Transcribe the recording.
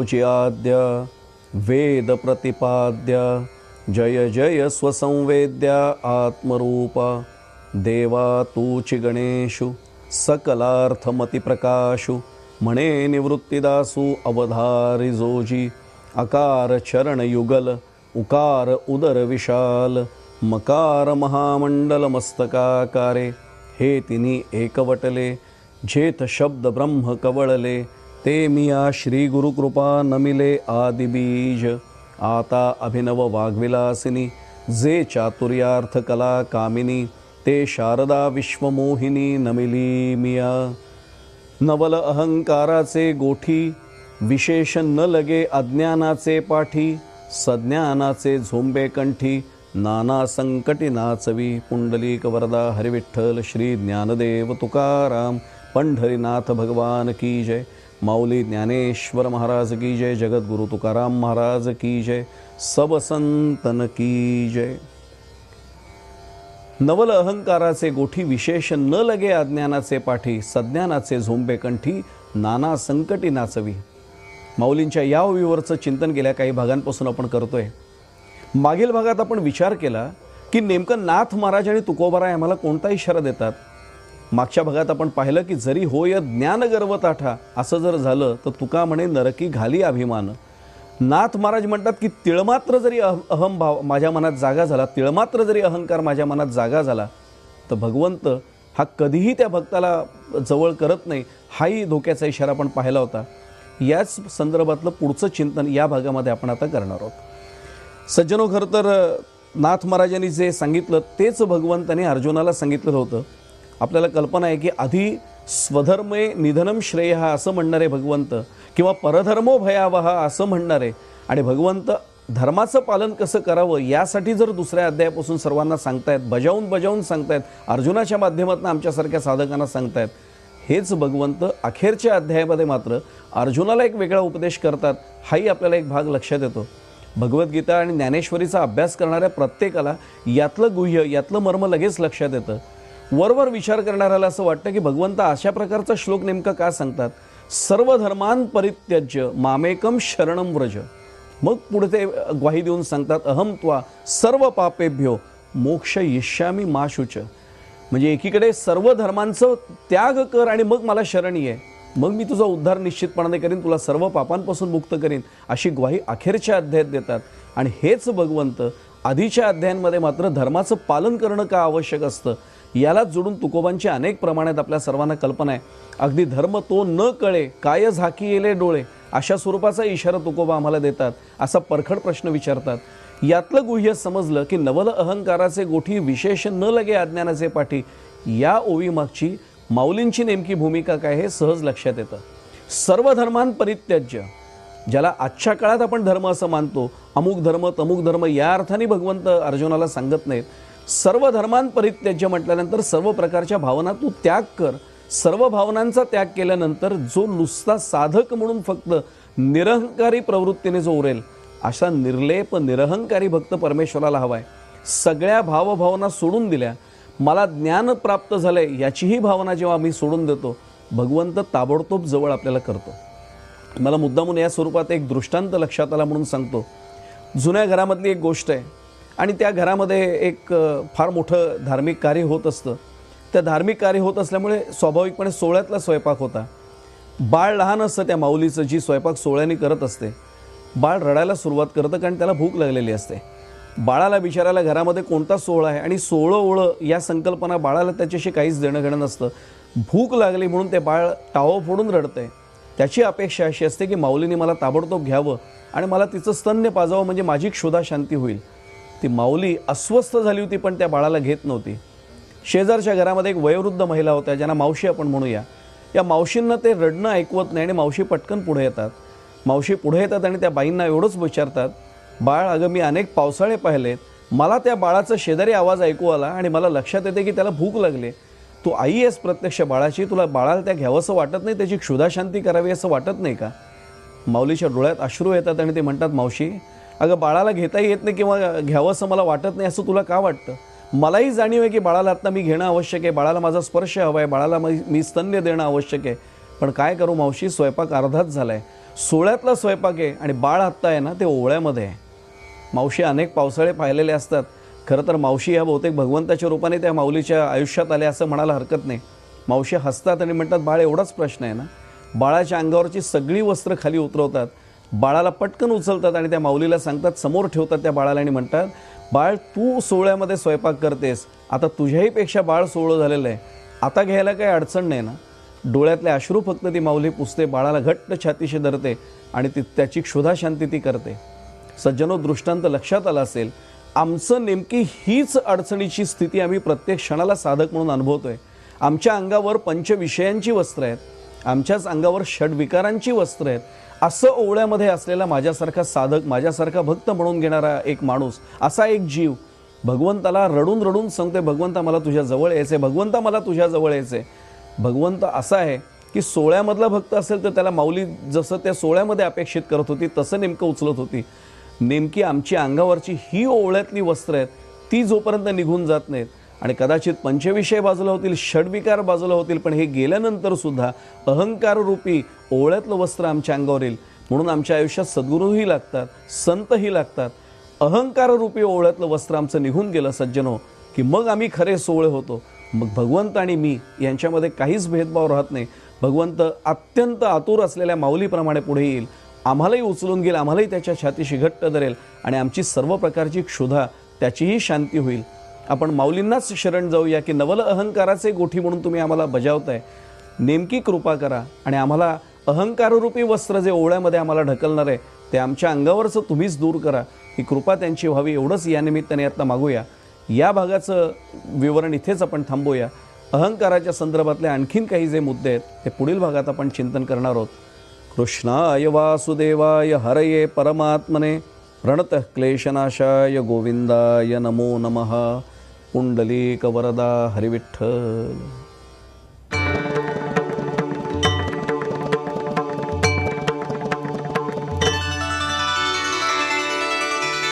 वेदोज्याद्य वेदप्रतिपाद्य जय जय स्वसंवेद्या आत्मरूपा। देवा तूचि गणेशु सकलार्थमतिप्रकाशु। म्हणे निवृत्तिदासु अवधारिजोजी अकार चरणयुगल उकार उदर विशाल। मकार महामंडल मस्तकाकारे। हे तिन्ही एकवटले झेत शब्द ब्रह्म कवळले। ते मिया श्री गुरुकृपा नमिले आदिबीज। आता अभिनव वाग्विलासिनी जे चातुर्यार्थ कला कामिनी ते शारदा विश्वमोहिनी नमिली मिया। नवल अहंकाराचे गोठी विशेष न लगे अज्ञानाचे पाठी सज्ञानाचे झोंबे कंठी नाना संकटी नाचवी पुंडलिक वरदा हरिविठ्ठल श्री ज्ञानदेव तुकाराम पंढरीनाथ भगवान की जय। माऊली ज्ञानेश्वर महाराज की जय जगद्गुरु तुकाराम महाराज की जय सब संतन की जय. नवल अहंकाराचे गोठी विशेष न लगे अज्ञानाचे पाठी सज्ञानाचे झोंबे कंठी नाना संकटी नाचवी. माऊलींच्या या ओवीवरचं चिंतन गेल्या काही भागांपासून आपण करतोय. मागील भागात आपण विचार केला की नेमकं नाथ महाराज आणि तुकोबाराय आम्हाला कोणता इशारा देतात? मागच्या भागात आपण पाहिलं की जरी होय ज्ञान गर्वताठा असं जर झालं तर तुका म्हणे नरकी घाली अभिमान. नाथ महाराज म्हणतात की तिळमात्र जरी अह अहम भाव माझ्या मनात जागा झाला तिळमात्र जरी अहंकार माझ्या मनात जागा झाला तर भगवंत हा कधीही त्या भक्ताला जवळ करत नाही हाही धोक्याचा इशारा आपण पाहिला होता. याच संदर्भातलं पुढचं चिंतन या भागामध्ये आपण आता करणार आहोत. सज्जनो खरं तर नाथ महाराजांनी जे सांगितलं तेच भगवंताने अर्जुनाला सांगितलं होतं. आपल्याला कल्पना आहे की आधी स्वधर्मे निधनम श्रेय हा असं म्हणणारे भगवंत किंवा परधर्मो भयावहा असं म्हणणारे. आणि भगवंत धर्माचं पालन कसं करावं यासाठी जर दुसऱ्या अध्यायापासून सर्वांना सांगतायत बजावून बजावून सांगतायत अर्जुनाच्या माध्यमातून आमच्यासारख्या साधकांना सांगतायत हेच भगवंत अखेरच्या अध्यायामध्ये मात्र अर्जुनाला एक वेगळा उपदेश करतात. हाही आपल्याला एक भाग लक्षात येतो. भगवद्गीता आणि ज्ञानेश्वरीचा अभ्यास करणाऱ्या प्रत्येकाला यातलं गुह्य यातलं मर्म लगेच लक्षात येतं. वरवर विचार करणाऱ्याला असं वाटतं की भगवंत अशा प्रकारचा श्लोक नेमका का सांगतात? सर्व धर्मान परित्यज्य मामेकम शरणम व्रज. मग पुढे ते ग्वाही देऊन सांगतात अहम त्वा सर्व पापेभ्यो मोक्ष यश्यामी मा शुच. म्हणजे एकीकडे सर्व धर्मांचं त्याग कर आणि मग मला शरण ये. मग मी तुझा उद्धार निश्चितपणाने करीन तुला सर्व पापांपासून मुक्त करीन अशी ग्वाही अखेरच्या अध्यायात देतात. आणि हेच भगवंत आधीच्या अध्यायांमध्ये मात्र धर्माचं पालन करणं का आवश्यक असतं? यालाच जोडून तुकोबांची अनेक प्रमाणात आपल्या सर्वांना कल्पना आहे. अगदी धर्म तो न कळे काय झाकी येले डोळे अशा स्वरूपाचा इशारा तुकोबा आम्हाला देतात असा परखड प्रश्न विचारतात. यातलं गुह्य समजलं की नवल अहंकाराचे गोठी विशेष न लगे अज्ञानाचे पाठी या ओवीमागची माऊलींची नेमकी भूमिका काय हे सहज लक्षात येतं. सर्व धर्मान परित्यज्य ज्याला आजच्या काळात आपण धर्म असं मानतो अमुक धर्म तमुक धर्म या अर्थाने भगवंत अर्जुनाला सांगत नाहीत सर्व धर्मांपरित्यज्य म्हटल्यानंतर सर्व प्रकारच्या भावना तू त्याग कर. सर्व भावनांचा त्याग केल्यानंतर जो नुसता साधक म्हणून फक्त निरहंकारी प्रवृत्तीने जो उरेल अशा निर्लेप निरहंकारी भक्त परमेश्वराला हवाय. सगळ्या भावभावना सोडून दिल्या. मला ज्ञान प्राप्त झालंय याचीही भावना जेव्हा मी सोडून देतो भगवंत ताबडतोब जवळ आपल्याला करतो. मला मुद्दामून या स्वरूपात एक दृष्टांत लक्षात आला म्हणून सांगतो. जुन्या घरामधली एक गोष्ट आहे. आणि त्या घरामध्ये एक फार मोठं धार्मिक कार्य होत असतं. त्या धार्मिक कार्य होत असल्यामुळे स्वाभाविकपणे सोहळ्यातला स्वयंपाक होता. बाळ लहान असतं त्या माऊलीचं जी स्वयंपाक सोहळ्याने करत असते. बाळ रडायला सुरुवात करतं कारण त्याला भूक लागलेली असते. बाळाला बिचारायला घरामध्ये कोणता सोहळा आहे? आणि सोहळं ओळं या संकल्पना बाळाला त्याच्याशी काहीच देणं घेणं नसतं. भूक लागली म्हणून ते बाळ टावं फोडून रडतंय. त्याची अपेक्षा अशी असते की माऊलीने मला ताबडतोब घ्यावं आणि मला तिचं स्तन्य पाजावं म्हणजे माझी क्षुधा शांती होईल. ती माऊली अस्वस्थ झाली होती पण त्या बाळाला घेत नव्हती. शेजारच्या घरामध्ये एक वयोवृद्ध महिला होत्या ज्यांना मावशी आपण म्हणूया. या मावशींना ते रडणं ऐकवत नाही आणि मावशी पटकन पुढे येतात. मावशी पुढे येतात आणि त्या बाईंना एवढंच विचारतात बाळ अगं मी अनेक पावसाळे पाहिलेत. मला त्या बाळाचा शेजारी आवाज ऐकू आला आणि मला लक्षात येते की त्याला भूक लागली. तू आई आहेस प्रत्यक्ष बाळाची तुला बाळाला त्या घ्यावंसं वाटत नाही त्याची क्षुधाशांती करावी असं वाटत नाही का? माऊलीच्या डोळ्यात अश्रू येतात आणि ते म्हणतात मावशी अगं बाळाला घेताही येत नाही किंवा घ्यावं असं मला वाटत नाही असं तुला का वाटतं? मलाही जाणीव आहे की बाळाला आत्ता मी घेणं आवश्यक आहे. बाळाला माझा स्पर्श हवा आहे बाळाला मी मी स्तन्य देणं आवश्यक आहे. पण काय करू मावशी स्वयंपाक अर्धाच झाला आहे सोहळ्यातला स्वयंपाक आहे आणि बाळ आत्ता आहे ना ते ओवळ्यामध्ये आहे. मावशी अनेक पावसाळे पाहिलेले असतात. खरं तर मावशी ह्या बहुतेक भगवंताच्या रूपाने त्या माऊलीच्या आयुष्यात आल्या असं म्हणायला हरकत नाही. मावशी हसतात आणि म्हणतात बाळ एवढाच प्रश्न आहे ना? बाळाच्या अंगावरची सगळी वस्त्र खाली उतरवतात. बाळाला पटकन उचलतात आणि त्या माऊलीला सांगतात समोर ठेवतात त्या बाळाला आणि म्हणतात बाळ तू सोहळ्यामध्ये स्वयंपाक करतेस. आता तुझ्याहीपेक्षा बाळ सोहळं झालेलं आहे. आता घ्यायला काही अडचण नाही ना? डोळ्यातले अश्रू फक्त ती माऊली पुसते बाळाला घट्ट छातीशी धरते आणि ती त्याची क्षुधा शांती ती करते. सज्जनो दृष्टांत लक्षात आला असेल आमचं नेमकी हीच अडचणीची स्थिती आम्ही प्रत्येक क्षणाला साधक म्हणून अनुभवतोय. आमच्या अंगावर पंचविषयांची वस्त्र आहेत. आमच्याच अंगावर षडविकारांची वस्त्र आहेत. असं ओवळ्यामध्ये असलेला माझ्यासारखा साधक माझ्यासारखा भक्त म्हणून घेणारा एक माणूस असा एक जीव. भगवंताला रडून रडून सांगते भगवंता मला तुझ्या जवळ यायचे भगवंता मला तुझ्या जवळ यायचे भगवंत असा आहे की सोहळ्यामधला भक्त असेल तर त्याला माऊली जसं त्या सोहळ्यामध्ये अपेक्षित करत होती तसं नेमकं उचलत होती. नेमकी आमची अंगावरची ही ओवळ्यातली वस्त्र आहेत ती जोपर्यंत निघून जात नाहीत आणि कदाचित पंचविषय बाजूला होतील षडविकार बाजूला होतील पण हे गेल्यानंतर सुद्धा अहंकार रूपी ओवळ्यातलं वस्त्र आमच्या अंगावर येईल. म्हणून आमच्या आयुष्यात सद्गुरूही लागतात संतही लागतात. अहंकार रूपी ओवळ्यातलं वस्त्र आमचं निघून गेलं सज्जनो की मग आम्ही खरे सोहळे होतो. मग भगवंत आणि मी यांच्यामध्ये काहीच भेदभाव राहत नाही. भगवंत अत्यंत आतुर असलेल्या माऊलीप्रमाणे पुढे येईल. आम्हालाही उचलून घेईल आम्हालाही त्याच्या छातीशी घट्ट धरेल आणि आमची सर्व प्रकारची क्षुधा त्याचीही शांती होईल. आपण माऊलींनाच शरण जाऊया की नवल अहंकाराचे गोठी म्हणून तुम्ही आम्हाला बजावताय. नेमकी कृपा करा आणि आम्हाला अहंकाररूपी वस्त्र जे ओवळ्यामध्ये आम्हाला ढकलणार आहे ते आमच्या अंगावरचं तुम्हीच दूर करा. ही कृपा त्यांची व्हावी एवढंच या निमित्ताने आत्ता मागूया. या भागाचं विवरण इथेच आपण थांबूया. अहंकाराच्या संदर्भातले आणखीन काही जे मुद्दे आहेत ते पुढील भागात आपण चिंतन करणार आहोत. कृष्णाय वासुदेवाय हरये परमात्मने. प्रणत क्लेशनाशाय गोविंदाय नमो नमः पुंडलीक वरदा हरिविठ्ठल